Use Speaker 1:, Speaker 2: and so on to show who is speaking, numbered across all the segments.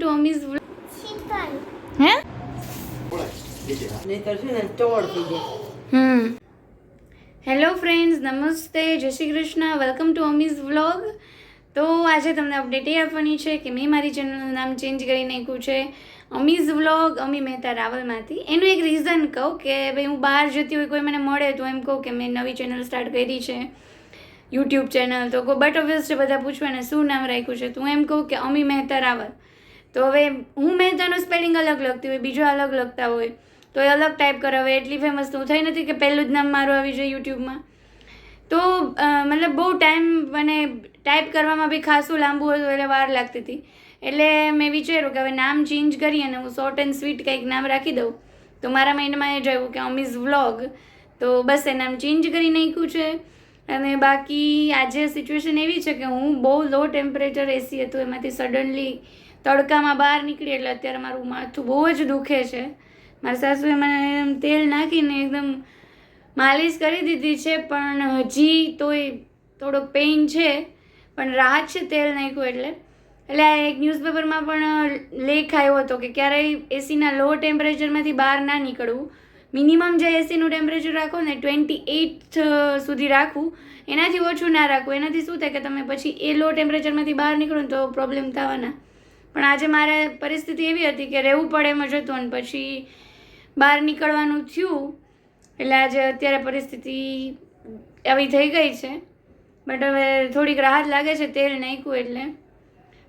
Speaker 1: Two અમીઝ હે? હમ. Hello friends નમસ્તે જય Shri Krishna welcome to Ami's vlog તો આજે તમને અપડેટ એ આપવાની છે કે મેં મારી ચેનલનું નામ ચેન્જ કરી નાખ્યું છે અમીઝ વ્લોગ અમી મહેતા રાવલમાંથી. એનું એક રીઝન કહું કે ભાઈ હું બહાર જતી હોય કોઈ મને મળે તો એમ કહું કે મેં નવી ચેનલ સ્ટાર્ટ કરી છે. યુટ્યુબ ચેનલ તો બટ ઓબ્વિયસ છે બધા પૂછવે ને શું નામ રાખ્યું છે તો હું એમ કહું કે અમી મહેતા રાવલ. તો હવે હું મહેતાનું સ્પેલિંગ અલગ લખતી હોય, બીજો અલગ લખતા હોય, તો એ અલગ ટાઈપ કરાવે એટલી ફેમસ તો હું થઈ નથી કે પહેલું જ નામ મારું આવી જાય યુટ્યુબમાં. તો મતલબ બહુ ટાઈમ મને ટાઈપ કરવામાં બી ખાસું લાંબુ હતું, એટલે વાર લાગતી હતી. એટલે મેં વિચાર્યું કે હવે નામ ચેન્જ કરી અને હું શોર્ટ એન્ડ સ્વીટ કંઈક નામ રાખી દઉં. તો મારા માઇન્ડમાં એ જ આવ્યું કે અમીઝ વ્લોગ તો બસ એ નામ ચેન્જ કરી નાખ્યું છે. અને બાકી આજે સિચ્યુએશન એવી છે કે હું બહુ લો ટેમ્પરેચર એસી હતું, એમાંથી સડનલી તડકામાં બહાર નીકળી એટલે અત્યારે મારું માથું બહુ જ દુખે છે. મારા સાસુએ મને એમ તેલ નાખીને એકદમ માલિશ કરી દીધી છે, પણ હજી તોય થોડોક પેઇન છે, પણ રાહત છે તેલ નાખ્યું એટલે. એટલે આ એક ન્યૂઝપેપરમાં પણ લેખ આવ્યો હતો કે ક્યારેય એસીના લો ટેમ્પરેચરમાંથી બહાર ના નીકળવું. મિનિમમ જે એસીનું ટેમ્પરેચર રાખો ને ટ્વેન્ટી એઇટ સુધી રાખવું. એનાથી ઓછું ના રાખવું. એનાથી શું થાય કે તમે પછી એ લો ટેમ્પરેચરમાંથી બહાર નીકળો ને તો પ્રોબ્લેમ થવાના. પણ આજે મારે પરિસ્થિતિ એવી હતી કે રહેવું પડે એમ જ હતું અને પછી બહાર નીકળવાનું થયું. એટલે આજે અત્યારે પરિસ્થિતિ આવી થઈ ગઈ છે. બટ હવે થોડીક રાહત લાગે છે તેલ નાખ્યું એટલે.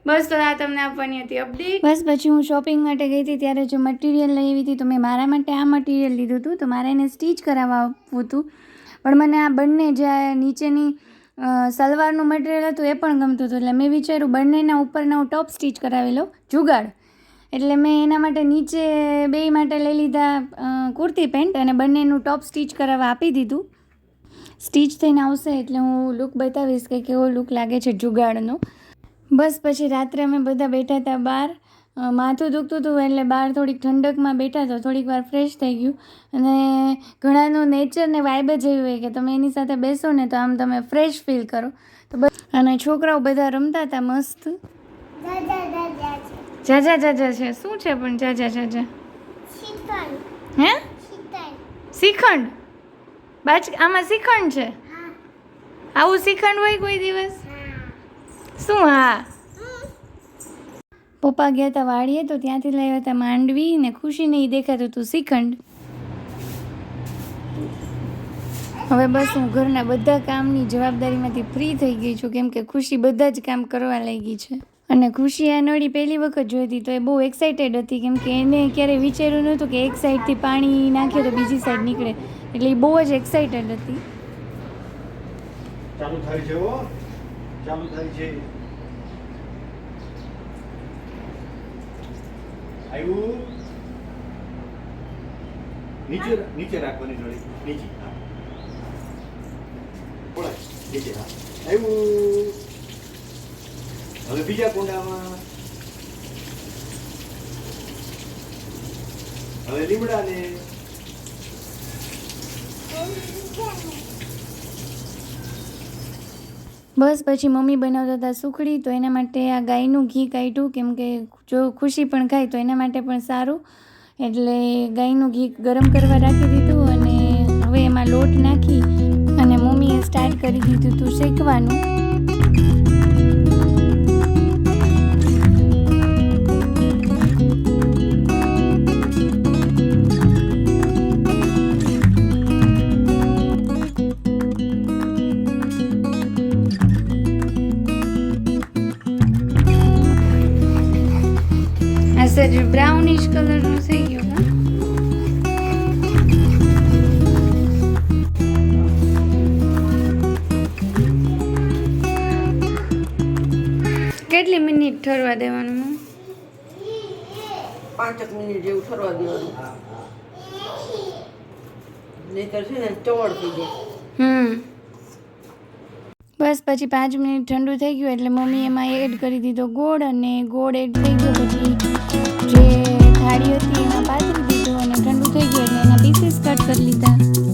Speaker 1: બસ તો આ તમને આપવાની હતી અપડેટ બસ પછી હું શોપિંગ માટે ગઈ હતી ત્યારે જે મટીરિયલ લઈ આવી હતી તો મેં મારા માટે આ મટીરિયલ લીધું હતું. તો મારે એને સ્ટીચ કરાવવા આપવું હતું. પણ મને આ બંને જે નીચેની સલવારનું મટીરિયલ હતું એ પણ ગમતું હતું. એટલે મેં વિચાર્યું બંનેના ઉપરના હું ટોપ સ્ટીચ કરાવી લઉં. જુગાડ. એટલે મેં એના માટે નીચે બે માટે લઈ લીધા કુર્તી પેન્ટ અને બંનેનું ટોપ સ્ટીચ કરાવવા આપી દીધું. સ્ટીચ થઈને આવશે એટલે હું લુક બતાવીશ કે કેવો લુક લાગે છે જુગાડનો. બસ પછી રાત્રે અમે બધા બેઠા હતા બહાર. માથું દુખતું હતું એટલે બહાર થોડીક ઠંડકમાં બેઠા તો થોડીક વાર ફ્રેશ થઈ ગયું. અને ઘણાનું નેચર ને વાઇબ જ એવી હોય કે તમે એની સાથે બેસો ને તો આમ તમે ફ્રેશ ફીલ કરો. તો બસ અને છોકરાઓ બધા રમતા હતા મસ્ત. જાજા જાજા છે. શું છે પણ જાજા જાજા? હે?
Speaker 2: શિખંડ?
Speaker 1: શ્રીખંડ બાજ આમાં શ્રીખંડ છે? આવું શ્રીખંડ હોય કોઈ દિવસ? શું હા? પપ્પા ગયા હતા વાડીએ, તો ત્યાંથી લઈ આવ્યા હતા માંડવી ને ખુશીને એ દેખાતું હતું શ્રીખંડ. હવે બસ હું ઘરના બધા કામની જવાબદારીમાંથી ફ્રી થઈ ગઈ છું, કેમ કે ખુશી બધા જ કામ કરવા લાગી છે. અને ખુશી આ નળી પહેલી વખત જોઈ હતી, તો એ બહુ એક્સાઇટેડ હતી, કેમ કે એને ક્યારેય વિચાર્યું નહોતું કે એક સાઈડથી પાણી નાખે તો બીજી સાઈડ નીકળે. એટલે એ બહુ જ એક્સાઇટેડ હતી.
Speaker 3: ચાલુ થાય છે ચાલુ થાય છે. આવ્યું નીચે નીચે રાખવાની નળી નીચે. હા. બોલાય. નીચે, હા. આવ્યું હવે બીજા કુંડામાં. હવે લીમડાને.
Speaker 1: બસ પછી મમ્મી બનાવતા હતા સુખડી, તો એના માટે આ ગાયનું ઘી કાઢ્યું. કેમ કે જો ખુશી પણ ખાય, તો એના માટે પણ સારું. એટલે ગાયનું ઘી ગરમ કરવા રાખી દીધું અને હવે એમાં લોટ નાખી અને મમ્મીએ સ્ટાર્ટ કરી દીધું હતું શેકવાનું. સર બ્રાઉનિશ કલરનું થઈ ગયું કેટલી મિનિટ ઠરવા દેવાનું?
Speaker 4: પાંચક મિનિટ જેવું ઠરવા દેવાનું. નહીતર છે ને ચવડ થઈ જાય.
Speaker 1: હમ. બસ પછી પાંચ મિનિટ ઠંડુ થઈ ગયું એટલે મમ્મી એમાં એડ કરી દીધો ગોળ અને ગોળ એડ થઈ ગયો પછી જે થાળી હતી એમાં પાથરી દીધું અને ઠંડુ થઈ ગયું એટલે એના પીસીસ કટ કરી લીધા.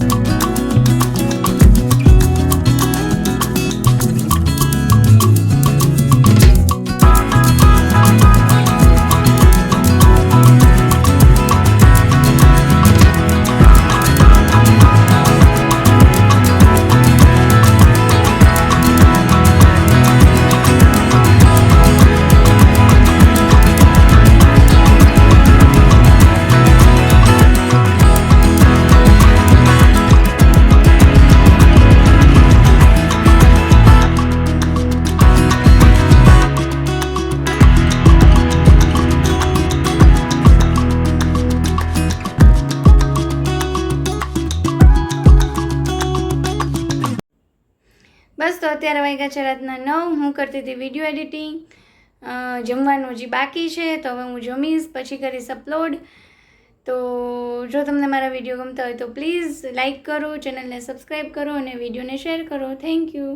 Speaker 1: તો અત્યારે વાગ્યા છે રાતના નવ. હું કરતી હતી વીડિયો એડિટિંગ જમવાનું હજી બાકી છે, તો હવે હું જમીશ, પછી કરીશ અપલોડ તો જો તમને મારા વીડિયો ગમતા હોય તો પ્લીઝ લાઇક કરો ચેનલને સબસ્ક્રાઈબ કરો અને વિડીયોને શેર કરો. Thank you